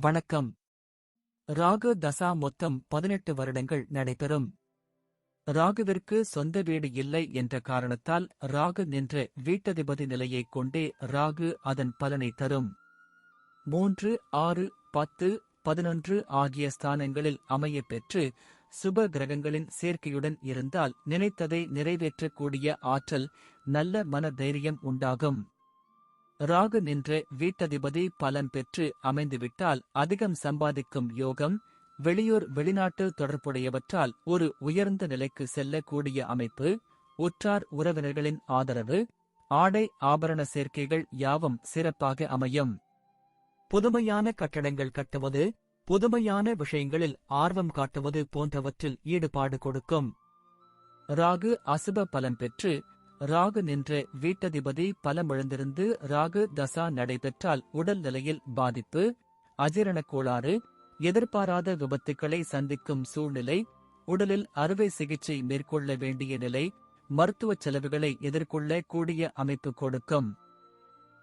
வணக்கம். ராகு தசா மொத்தம் பதினெட்டு வருடங்கள் நடைபெறும். ராகுவிற்கு சொந்த வீடு இல்லை என்ற காரணத்தால் ராகு நின்ற வீட்டதிபதி நிலையைக் கொண்டே ராகு அதன் பலனை தரும். மூன்று ஆறு பத்து பதினொன்று ஆகிய ஸ்தானங்களில் அமையப் பெற்று சுப கிரகங்களின் சேர்க்கையுடன் இருந்தால் நினைத்ததை நிறைவேற்றக்கூடிய ஆற்றல் நல்ல மன தைரியம் உண்டாகும். ராகு நின்ற வீட்டதிபதி பலன் பெற்று அமைந்துவிட்டால் அதிகம் சம்பாதிக்கும் யோகம் வெளியூர் வெளிநாட்டு தொடர்புடையவற்றால் ஒரு உயர்ந்த நிலைக்கு செல்லக்கூடிய அமைப்பு உற்றார் உறவினர்களின் ஆதரவு ஆடை ஆபரண சேர்க்கைகள் யாவும் சிறப்பாக அமையும். புதுமையான கட்டடங்கள் கட்டுவது புதுமையான விஷயங்களில் ஆர்வம் காட்டுவது போன்றவற்றில் ஈடுபாடு கொடுக்கும். ராகு அசுப பலன் பெற்று ராகு நின்ற வீட்டதிபதி பலமிழந்திருந்து ராகு தசா நடைபெற்றால் உடல் நிலையில் பாதிப்பு அஜீரணக் கோளாறு எதிர்பாராத விபத்துக்களை சந்திக்கும் சூழ்நிலை உடலில் அறுவை சிகிச்சை மேற்கொள்ள வேண்டிய நிலை மருத்துவச் செலவுகளை எதிர்கொள்ள கூடிய அமைப்பு கொடுக்கும்.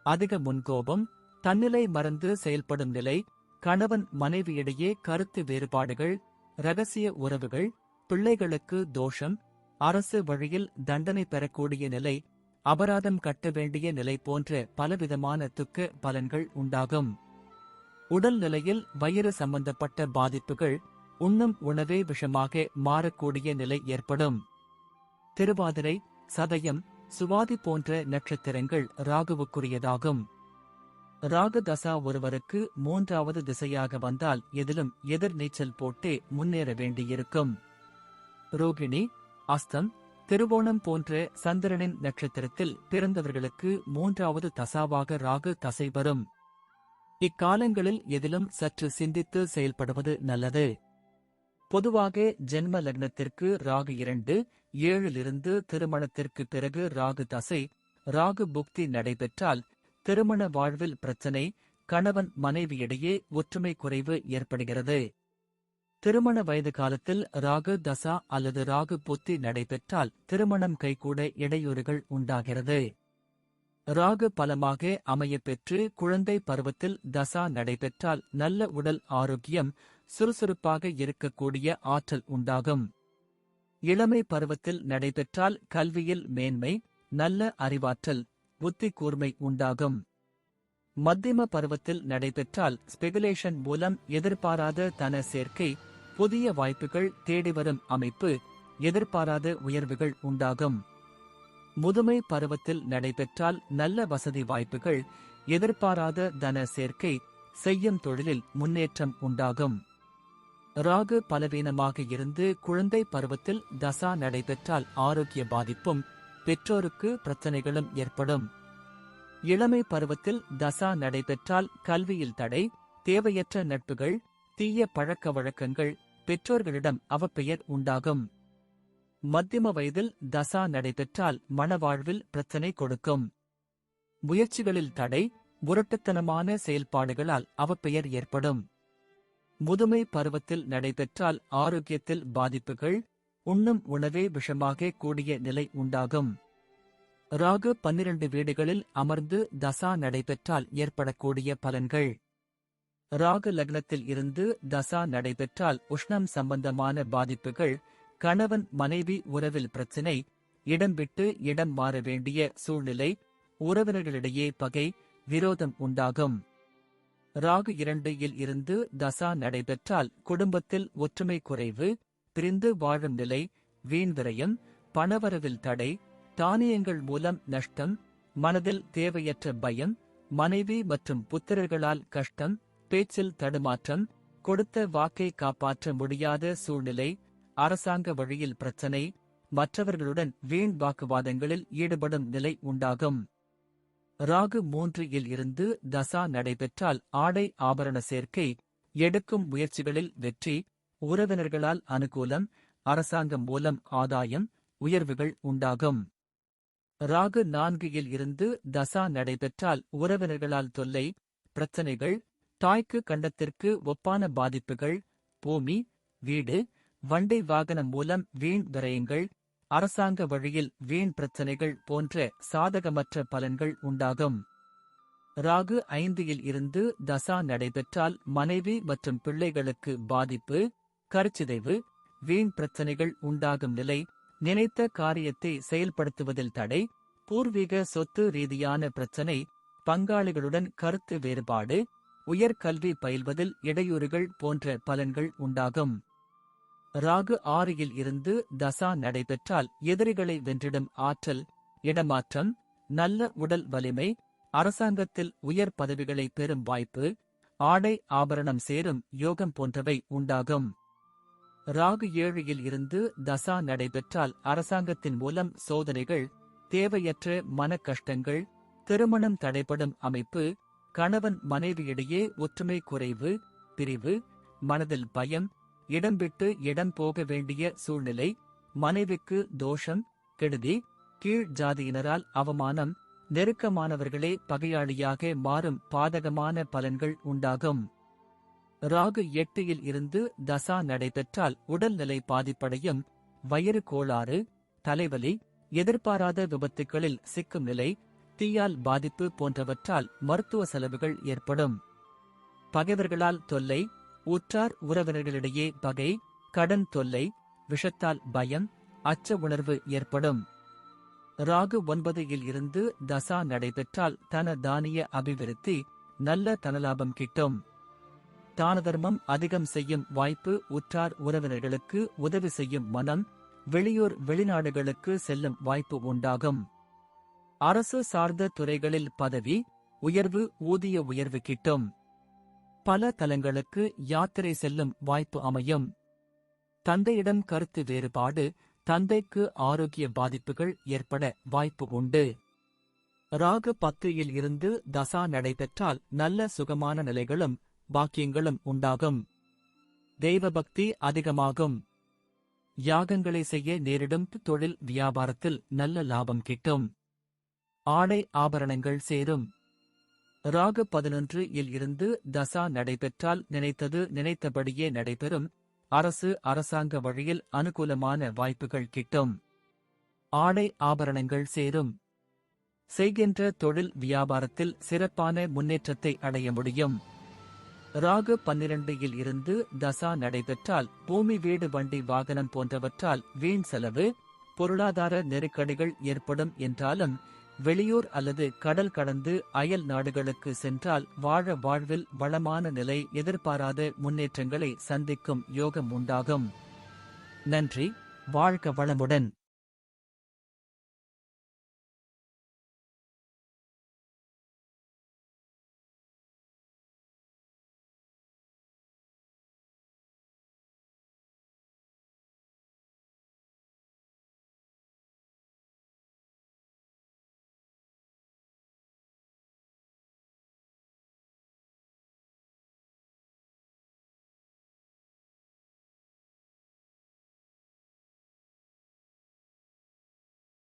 அதிக முன்கோபம் தன்னிலை மறந்து செயல்படும் நிலை கணவன் மனைவியிடையே கருத்து வேறுபாடுகள் ரகசிய உறவுகள் பிள்ளைகளுக்கு தோஷம் அரசு வழியில் தண்டனை பெறக்கூடிய நிலை அபராதம் கட்ட வேண்டிய நிலை போன்ற பலவிதமான துக்க பலன்கள் உண்டாகும். உடல் நிலையில் வயிறு சம்பந்தப்பட்ட பாதிப்புகள் உண்ணும் உணவே விஷமாக மாறக்கூடிய நிலை ஏற்படும். திருவாதிரை சதயம் சுவாதி போன்ற நட்சத்திரங்கள் ராகுவுக்குரியதாகும். ராகு தசா ஒருவருக்கு மூன்றாவது திசையாக வந்தால் எதிலும் எதிர் நீச்சல் போட்டே முன்னேற வேண்டியிருக்கும். ரோகிணி அஸ்தம் திருவோணம் போன்ற சந்திரனின் நட்சத்திரத்தில் பிறந்தவர்களுக்கு மூன்றாவது தசாவாக ராகு தசை வரும். இக்காலங்களில் எதிலும் சற்று சிந்தித்து செயல்படுவது நல்லது. பொதுவாக ஜென்ம லக்னத்திற்கு ராகு இரண்டு ஏழிலிருந்து திருமணத்திற்கு பிறகு ராகு தசை ராகு புக்தி நடைபெற்றால் திருமண வாழ்வில் பிரச்சனை கணவன் மனைவியிடையே ஒற்றுமை குறைவு ஏற்படுகிறது. திருமண வயது காலத்தில் ராகு தசா அல்லது ராகு புத்தி நடைபெற்றால் திருமணம் கைகூட இடையூறுகள் உண்டாகிறது. ராகு பலமாக அமையப்பெற்று குழந்தை பருவத்தில் தசா நடைபெற்றால் நல்ல உடல் ஆரோக்கியம் சுறுசுறுப்பாக இருக்கக்கூடிய ஆற்றல் உண்டாகும். இளமை பருவத்தில் நடைபெற்றால் கல்வியில் மேன்மை நல்ல அறிவாற்றல் புத்தி கூர்மை உண்டாகும். மத்தியம பருவத்தில் நடைபெற்றால் ஸ்பெகுலேஷன் மூலம் எதிர்பாராத தன சேர்க்கை புதிய வாய்ப்புகள் தேடிவரும் அமைப்பு எதிர்பாராத உயர்வுகள் உண்டாகும். முதுமை பருவத்தில் நடைபெற்றால் நல்ல வசதி வாய்ப்புகள் எதிர்பாராத தன சேர்க்கை செய்யும் தொழிலில் முன்னேற்றம் உண்டாகும். ராகு பலவீனமாக இருந்து குழந்தை பருவத்தில் தசா நடைபெற்றால் ஆரோக்கிய பாதிப்பும் பெற்றோருக்கு பிரச்சனைகளும் ஏற்படும். இளமை பருவத்தில் தசா நடைபெற்றால் கல்வியில் தடை தேவையற்ற நட்புகள் தீய பழக்க வழக்கங்கள் பெற்றோர்களிடம் அவப்பெயர் உண்டாகும். மத்தியம வயதில் தசா நடைபெற்றால் மணவாழ்வில் பிரச்சனை கொடுக்கும். முயற்சிகளில் தடை முரட்டுத்தனமான செயல்பாடுகளால் அவப்பெயர் ஏற்படும். முதுமை பருவத்தில் நடைபெற்றால் ஆரோக்கியத்தில் பாதிப்புகள் உண்ணும் உணவே விஷமாக கூடிய நிலை உண்டாகும். ராகு பன்னிரண்டு வீடுகளில் அமர்ந்து தசா நடைபெற்றால் ஏற்படக்கூடிய பலன்கள். ராகு லக்னத்தில் இருந்து தசா நடைபெற்றால் உஷ்ணம் சம்பந்தமான பாதிப்புகள் கணவன் மனைவி உறவில் பிரச்சினை இடம் விட்டு இடம் மாற வேண்டிய சூழ்நிலை உறவினர்களிடையே பகை விரோதம் உண்டாகும். ராகு இரண்டில் இருந்து தசா நடைபெற்றால் குடும்பத்தில் ஒற்றுமை குறைவு பிரிந்து வாழும் நிலை வீண் விரயம் பணவரவில் தடை தானியங்கள் மூலம் நஷ்டம் மனதில் தேவையற்ற பயம் மனைவி மற்றும் புத்திரர்களால் கஷ்டம் பேச்சில் தடுமாற்றம் கொடுத்த வாக்கை காப்பாற்ற முடியாத சூழ்நிலை அரசாங்க வழியில் பிரச்சனை மற்றவர்களுடன் வீண் வாக்குவாதங்களில் ஈடுபடும் நிலை உண்டாகும். ராகு மூன்று இல் இருந்து தசா நடைபெற்றால் ஆடை ஆபரண சேர்க்கை எடுக்கும் முயற்சிகளில் வெற்றி உறவினர்களால் அனுகூலம் அரசாங்கம் மூலம் ஆதாயம் உயர்வுகள் உண்டாகும். ராகு நான்கு இல் இருந்து தசா நடைபெற்றால் உறவினர்களால் தொல்லை பிரச்சனைகள் தாய்க்கு கண்டத்திற்கு ஒப்பான பாதிப்புகள் பூமி வீடு வண்டை வாகனம் மூலம் வீண் விரயங்கள் அரசாங்க வழியில் வீண் பிரச்சனைகள் போன்ற சாதகமற்ற பலன்கள் உண்டாகும். ராகு ஐந்தில் இருந்து தசா நடைபெற்றால் மனைவி மற்றும் பிள்ளைகளுக்கு பாதிப்பு கருச்சிதைவு வீண் பிரச்சனைகள் உண்டாகும் நிலை நினைத்த காரியத்தை செயல்படுத்துவதில் தடை பூர்வீக சொத்து ரீதியான பிரச்சனை பங்காளிகளுடன் கருத்து வேறுபாடு உயர்கல்வி பயில்வதில் இடையூறுகள் போன்ற பலன்கள் உண்டாகும். ராகு ஆறியில் இருந்து தசா நடைபெற்றால் எதிரிகளை வென்றிடும் ஆற்றல் இடமாற்றம் நல்ல உடல் வலிமை அரசாங்கத்தில் உயர் பதவிகளை பெறும் வாய்ப்பு ஆடை ஆபரணம் சேரும் யோகம் போன்றவை உண்டாகும். ராகு ஏழில் இருந்து தசா நடைபெற்றால் அரசாங்கத்தின் மூலம் சோதனைகள் தேவையற்ற மன கஷ்டங்கள் திருமணம் தடைபடும் அமைப்பு கணவன் மனைவியிடையே ஒற்றுமை குறைவு பிரிவு மனதில் பயம் இடம் விட்டு இடம் போக வேண்டிய சூழ்நிலை மனைவிக்கு தோஷம் கெடுதி கீழ் ஜாதியினரால் அவமானம் நெருக்கமானவர்களே பகையாளியாக மாறும் பாதகமான பலன்கள் உண்டாகும். ராகு எட்டியில் இருந்து தசா நடைபெற்றால் உடல்நிலை பாதிப்படையும். வயிறு கோளாறு தலைவலி எதிர்பாராத விபத்துகளில் சிக்கும் நிலை தீயால் பாதிப்பு போன்றவற்றால் மருத்துவ செலவுகள் ஏற்படும். பகைவர்களால் தொல்லை உற்றார் உறவினர்களிடையே பகை கடன் தொல்லை விஷத்தால் பயம் அச்ச உணர்வு ஏற்படும். ராகு ஒன்பதில் இருந்து தசா நடைபெற்றால் தன தானிய அபிவிருத்தி நல்ல தனலாபம் கிட்டும். தான தர்மம் அதிகம் செய்யும் வாய்ப்பு உற்றார் உறவினர்களுக்கு உதவி செய்யும் மனம் வெளியூர் வெளிநாடுகளுக்கு செல்லும் வாய்ப்பு உண்டாகும். அரசு சார்ந்த துறைகளில் பதவி உயர்வு ஊதிய உயர்வு கிட்டும். பல தலங்களுக்கு யாத்திரை செல்லும் வாய்ப்பு அமையும். தந்தையிடம் கருத்து வேறுபாடு தந்தைக்கு ஆரோக்கிய பாதிப்புகள் ஏற்பட வாய்ப்பு உண்டு. ராகு பத்தியில் இருந்து தசா நடைபெற்றால் நல்ல சுகமான நிலைகளும் பாக்கியங்களும் உண்டாகும். தெய்வபக்தி அதிகமாகும். யாகங்களை செய்ய நேரிடும் தொழில் வியாபாரத்தில் நல்ல லாபம் கிட்டும். ஆடை ஆபரணங்கள் சேரும். ராகு பதினொன்று இல் இருந்து தசா நடைபெற்றால் நினைத்தது நினைத்தபடியே நடைபெறும். அரசு அரசாங்க வழியில் அனுகூலமான வாய்ப்புகள் கிட்டும். ஆடை ஆபரணங்கள் சேரும். செய்கின்ற தொழில் வியாபாரத்தில் சிறப்பான முன்னேற்றத்தை அடைய முடியும். ராகு பன்னிரண்டில் இருந்து தசா நடைபெற்றால் பூமி வீடு வண்டி வாகனம் போன்றவற்றால் வீண் செலவு பொருளாதார நெருக்கடிகள் ஏற்படும் என்றாலும் வெளியூர் அல்லது கடல் கடந்து அயல் நாடுகளுக்கு சென்றால் வாழ வாழ்வில் வளமான நிலை எதிர்பாராத முன்னேற்றங்களை சந்திக்கும் யோகம் உண்டாகும். நன்றி வாழ்க வளமுடன்.